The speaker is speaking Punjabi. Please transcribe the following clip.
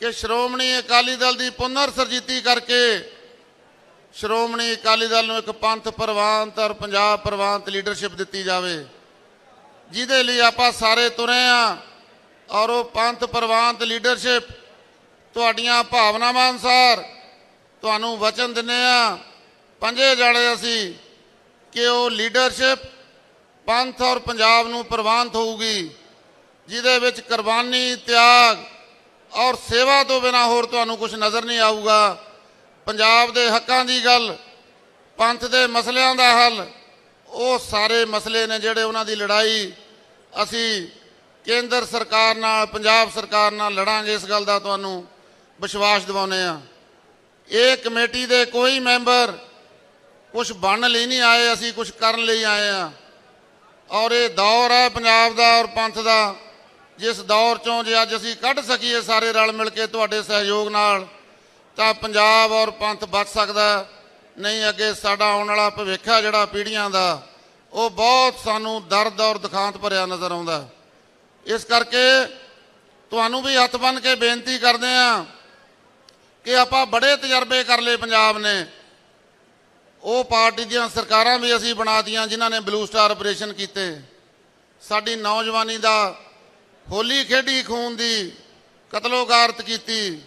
ਕਿ ਸ਼੍ਰੋਮਣੀ ਅਕਾਲੀ ਦਲ ਦੀ ਪੁਨਰ ਸਰਜੀਤੀ ਕਰਕੇ ਸ਼੍ਰੋਮਣੀ ਅਕਾਲੀ ਦਲ ਨੂੰ ਇੱਕ ਪੰਥ ਪ੍ਰਵਾਨਤ ਔਰ ਪੰਜਾਬ ਪ੍ਰਵਾਨਤ ਲੀਡਰਸ਼ਿਪ ਦਿੱਤੀ ਜਾਵੇ, ਜਿਹਦੇ ਲਈ ਆਪਾਂ ਸਾਰੇ ਤੁਰੇ ਆ ਔਰ ਉਹ ਪੰਥ ਪ੍ਰਵਾਨਤ ਲੀਡਰਸ਼ਿਪ ਤੁਹਾਡੀਆਂ ਭਾਵਨਾਵਾਂ ਅਨੁਸਾਰ ਤੁਹਾਨੂੰ ਵਚਨ ਦਿੰਨੇ ਆ। ਪੰਜੇ ਜਾਣੇ ਅਸੀਂ ਕਿ ਉਹ ਲੀਡਰਸ਼ਿਪ ਪੰਥ ਔਰ ਪੰਜਾਬ ਨੂੰ ਪ੍ਰਵਾਨਤ ਹੋਊਗੀ, ਜਿਹਦੇ ਵਿੱਚ ਕੁਰਬਾਨੀ, ਤਿਆਗ ਔਰ ਸੇਵਾ ਤੋਂ ਬਿਨਾ ਹੋਰ ਤੁਹਾਨੂੰ ਕੁਝ ਨਜ਼ਰ ਨਹੀਂ ਆਊਗਾ। ਪੰਜਾਬ ਦੇ ਹੱਕਾਂ ਦੀ ਗੱਲ, ਪੰਥ ਦੇ ਮਸਲਿਆਂ ਦਾ ਹੱਲ, ਉਹ ਸਾਰੇ ਮਸਲੇ ਨੇ ਜਿਹੜੇ ਉਹਨਾਂ ਦੀ ਲੜਾਈ। ਅਸੀਂ ਕੇਂਦਰ ਸਰਕਾਰ ਨਾਲ, ਪੰਜਾਬ ਸਰਕਾਰ ਨਾਲ ਲੜਾਂਗੇ ਇਸ ਗੱਲ ਦਾ ਤੁਹਾਨੂੰ ਵਿਸ਼ਵਾਸ ਦਿਵਾਉਂਦੇ ਆ ਇਹ ਕਮੇਟੀ ਦੇ ਕੋਈ ਮੈਂਬਰ ਕੁਝ ਬਣਨ ਲਈ ਨਹੀਂ ਆਏ, ਅਸੀਂ ਕੁਝ ਕਰਨ ਲਈ ਆਏ ਆ ਔਰ ਇਹ ਦੌਰ ਹੈ ਪੰਜਾਬ ਦਾ ਔਰ ਪੰਥ ਦਾ। ਜਿਸ ਦੌਰ ਚੋਂ ਜੇ ਅੱਜ ਅਸੀਂ ਕੱਢ ਸਕੀਏ ਸਾਰੇ ਰਲ ਮਿਲ ਕੇ ਤੁਹਾਡੇ ਸਹਿਯੋਗ ਨਾਲ, ਤਾਂ ਪੰਜਾਬ ਔਰ ਪੰਥ ਬਚ ਸਕਦਾ ਨਹੀਂ ਅੱਗੇ ਸਾਡਾ ਆਉਣ ਵਾਲਾ ਭਵਿੱਖ ਹੈ ਜਿਹੜਾ ਪੀੜ੍ਹੀਆਂ ਦਾ, ਉਹ ਬਹੁਤ ਸਾਨੂੰ ਦਰਦ ਔਰ ਦੁਖਾਂਤ ਭਰਿਆ ਨਜ਼ਰ ਆਉਂਦਾ ਇਸ ਕਰਕੇ ਤੁਹਾਨੂੰ ਵੀ ਹੱਥ ਬੰਨ ਕੇ ਬੇਨਤੀ ਕਰਦੇ ਆ ਕਿ ਆਪਾਂ ਬੜੇ ਤਜਰਬੇ ਕਰ ਲਏ ਪੰਜਾਬ ਨੇ। ਉਹ ਪਾਰਟੀ ਦੀਆਂ ਸਰਕਾਰਾਂ ਵੀ ਅਸੀਂ ਬਣਾਤੀਆਂ ਜਿਨ੍ਹਾਂ ਨੇ ਬਲੂ ਸਟਾਰ ਆਪਰੇਸ਼ਨ ਕੀਤੇ। ਸਾਡੀ ਨੌਜਵਾਨੀ ਦਾ ਹੋਲੀ ਖੇਡੀ ਖੂਨ ਦੀ ਕਤਲੋਗਾਰਤ ਕੀਤੀ।